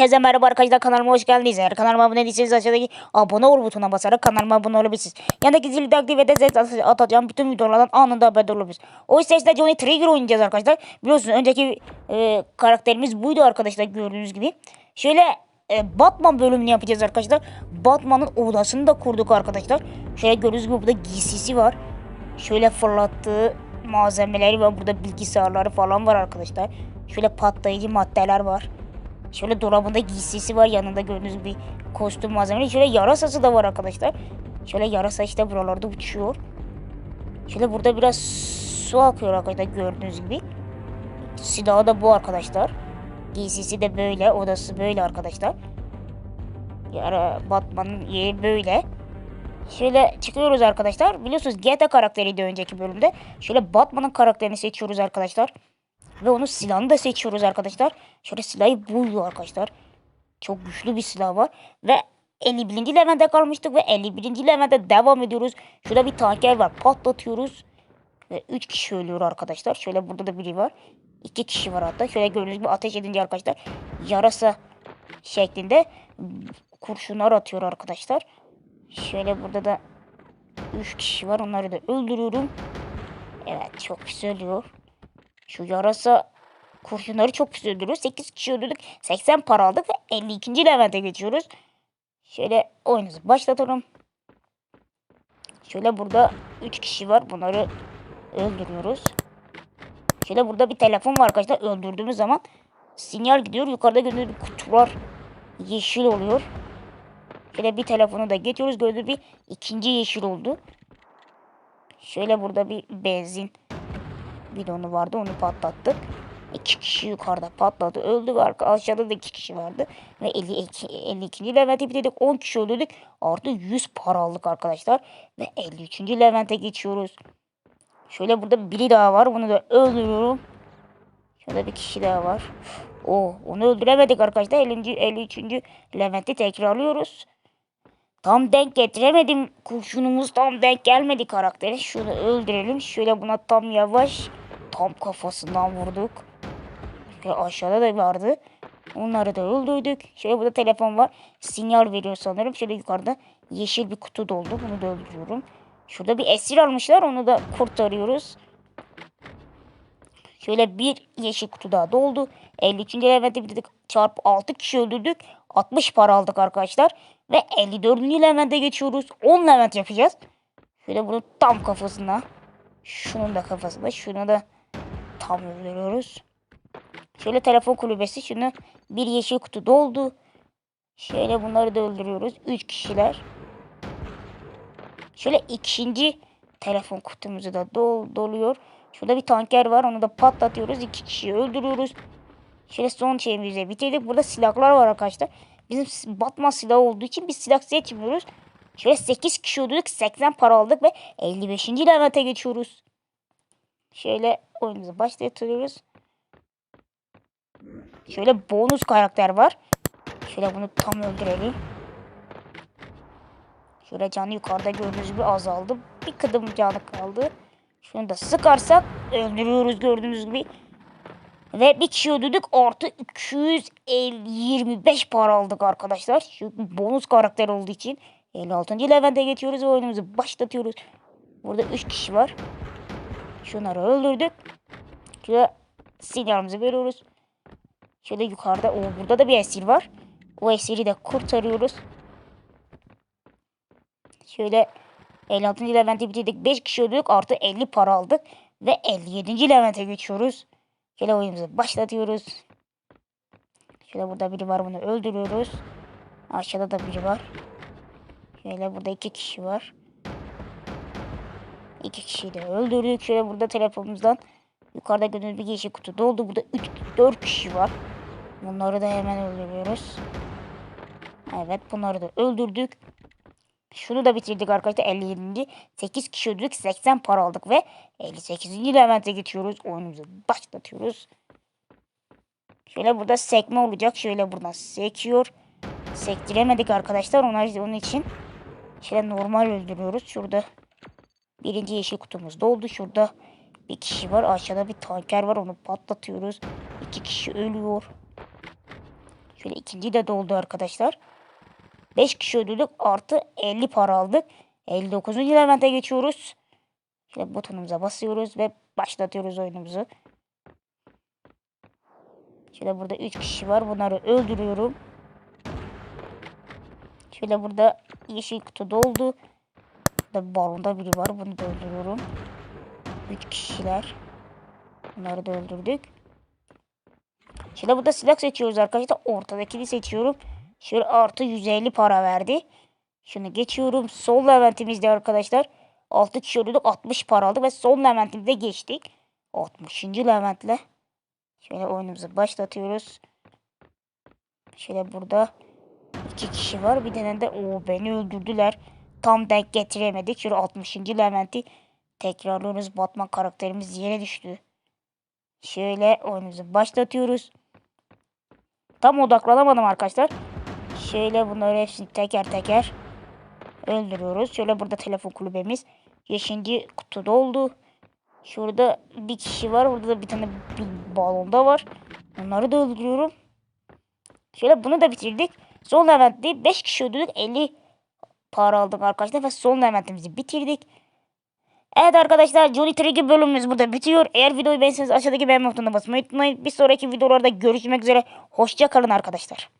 Herkese merhaba arkadaşlar kanalıma hoş geldiniz. Eğer kanalıma abone değilseniz aşağıdaki abone ol butonuna basarak kanalıma abone olabilirsiniz. Yanındaki zili de aktif ederseniz atacağım bütün videolardan anında haberdar olabilirsiniz. O işte Johnny Trigger oynayacağız arkadaşlar. Biliyorsunuz önceki e, karakterimiz buydu arkadaşlar gördüğünüz gibi. Şöyle e, Batman bölümünü yapacağız arkadaşlar. Batman'ın odasını da kurduk arkadaşlar. Şöyle gördüğünüz gibi burada giysisi var. Şöyle fırlattığı malzemeleri var. Burada bilgisayarları falan var arkadaşlar. Şöyle patlayıcı maddeler var. Şöyle dolabında giysisi var yanında gördüğünüz gibi kostüm malzemeleri. Şöyle yarasası da var arkadaşlar. Şöyle yarasa işte buralarda uçuyor. Şöyle burada biraz su akıyor arkadaşlar gördüğünüz gibi. Silahı da bu arkadaşlar. Giysisi de böyle, odası böyle arkadaşlar. Yara Batman'ın yeri böyle. Şöyle çıkıyoruz arkadaşlar. Biliyorsunuz GTA karakteriydi önceki bölümde. Şöyle Batman'ın karakterini seçiyoruz arkadaşlar. Ve onun silahını da seçiyoruz arkadaşlar. Şöyle silahı buydu arkadaşlar. Çok güçlü bir silah var. Ve 51. Levent'e kalmıştık ve 51. Levent'e devam ediyoruz. Şurada bir tanker var. Patlatıyoruz. Ve 3 kişi ölüyor arkadaşlar. Şöyle burada da biri var. 2 kişi var hatta. Şöyle gördüğünüz gibi ateş edince arkadaşlar yarasa şeklinde kurşunlar atıyor arkadaşlar. Şöyle burada da 3 kişi var. Onları da öldürüyorum. Evet çok pis ölüyor. Şu yarasa kurşunları çok pis öldürüyor. 8 kişi öldürdük. 80 para aldık ve 52. Levent'e geçiyoruz. Şöyle oyununuzu başlatalım. Şöyle burada 3 kişi var. Bunları öldürüyoruz. Şöyle burada bir telefon var arkadaşlar. Öldürdüğümüz zaman sinyal gidiyor. Yukarıda gördüğünüz kutular yeşil oluyor. Şöyle bir telefonu da geçiyoruz. Gördüğünüz bir ikinci yeşil oldu. Şöyle burada bir benzin bidonu vardı. Onu patlattık. İki kişi yukarıda patladı. Öldü arka, aşağıda da iki kişi vardı. Ve 52, 52. Levent'e bitirdik. 10 kişi öldürdük. Artı 100 para aldık arkadaşlar. Ve 53. Levent'e geçiyoruz. Şöyle burada biri daha var. Bunu da öldürüyorum. Şurada bir kişi daha var. O, onu öldüremedik arkadaşlar. 50. 53. Levent'i tekrarlıyoruz. Tam denk getiremedim. Kurşunumuz tam denk gelmedi karaktere. Şunu öldürelim. Şöyle buna tam yavaş. Tam kafasından vurduk. Şöyle aşağıda da vardı. Onları da öldürdük. Şöyle burada telefon var. Sinyal veriyor sanırım. Şöyle yukarıda yeşil bir kutu doldu. Bunu da öldürüyorum. Şurada bir esir almışlar. Onu da kurtarıyoruz. Şöyle bir yeşil kutu daha doldu. 53. levente bitirdik. Çarpı 6 kişi öldürdük. 60 para aldık arkadaşlar. Ve 54. levente geçiyoruz. 10 levent yapacağız. Şöyle bunu tam kafasına. Şunun da kafasına. Şunu da tam öldürüyoruz. Şöyle telefon kulübesi. Şunu bir yeşil kutu doldu. Şöyle bunları da öldürüyoruz. 3 kişiler. Şöyle ikinci telefon kutumuzu da dol, doluyor. Şurada bir tanker var. Onu da patlatıyoruz. iki kişiyi öldürüyoruz. Şöyle son şeyimizi bitirdik. Burada silahlar var arkadaşlar. Bizim Batman silahı olduğu için biz silah seçmiyoruz. Şöyle 8 kişi öldürdük. 80 para aldık ve 55. levente geçiyoruz. Şöyle oyunumuzu başlatıyoruz. Şöyle bonus karakter var. Şöyle bunu tam öldürelim. Şöyle canı yukarıda gördüğünüz gibi azaldı. Bir kıdım canı kaldı. Şunu da sıkarsak öldürüyoruz gördüğünüz gibi. Ve bir kişi öldürdük. Artı 225 para aldık arkadaşlar. Şu bonus karakter olduğu için. 56. levente geçiyoruz ve oyunumuzu başlatıyoruz. Burada 3 kişi var. Şunları öldürdük. Şöyle sinyalimizi veriyoruz. Şöyle yukarıda. O burada da bir esir var. O esiri de kurtarıyoruz. Şöyle 56. Levent'e bitirdik. 5 kişi öldürdük. Artı 50 para aldık. Ve 57. Levent'e geçiyoruz. Şöyle oyunumuzu başlatıyoruz. Şöyle burada biri var. Bunu öldürüyoruz. Aşağıda da biri var. Şöyle burada iki kişi var. İki kişiyi de öldürdük. Şöyle burada telefonumuzdan yukarıda gördüğünüz bir yeşil kutu doldu. Burada 3 4 kişi var. Bunları da hemen öldürüyoruz. Evet bunları da öldürdük. Şunu da bitirdik arkadaşlar 57. 8 kişi öldürdük 80 para aldık ve 58. levente geçiyoruz. Oyunumuzu başlatıyoruz. Şöyle burada sekme olacak. Şöyle buradan sekiyor. Sektiremedik arkadaşlar. Onlar, onun için şöyle normal öldürüyoruz. Şurada birinci yeşil kutumuz doldu. Şurada bir kişi var. Aşağıda bir tanker var. Onu patlatıyoruz. İki kişi ölüyor. Şöyle ikinci de doldu arkadaşlar. 5 kişi ödüldük artı 50 para aldık. 59. Levent'e geçiyoruz. Şöyle butonumuza basıyoruz ve başlatıyoruz oyunumuzu. Şöyle burada 3 kişi var. Bunları öldürüyorum. Şöyle burada yeşil kutu doldu. Burada balonda biri var. Bunu da öldürüyorum. 3 kişiler. Bunları da öldürdük. Şöyle burada silah seçiyoruz arkadaşlar. Ortadakini seçiyorum. Şöyle artı 150 para verdi. Şunu geçiyorum. Sol leventimizde arkadaşlar. 6 kişi öldürdük. 60 para aldık ve son leventimizde geçtik. 60. leventle. Şöyle oyunumuzu başlatıyoruz. Şöyle burada iki kişi var. Bir tane de o beni öldürdüler. Tam denk getiremedik. Şöyle 60. Levent'i tekrarlıyoruz. Batman karakterimiz yere düştü. Şöyle oyunumuzu başlatıyoruz. Tam odaklanamadım arkadaşlar. Şöyle bunları hepsini teker teker öldürüyoruz. Şöyle burada telefon kulübemiz. Yeşinci kutuda oldu. Şurada bir kişi var. Burada da bir tane bir balonda var. Onları da öldürüyorum. Şöyle bunu da bitirdik. Son eventte 5 kişi öldürdük. 50 para aldık arkadaşlar ve son eventimizi bitirdik. Evet arkadaşlar Johnny Trigger bölümümüz burada bitiyor. Eğer videoyu beğenseniz aşağıdaki beğenme butonuna basmayı unutmayın. Bir sonraki videolarda görüşmek üzere. Hoşça kalın arkadaşlar.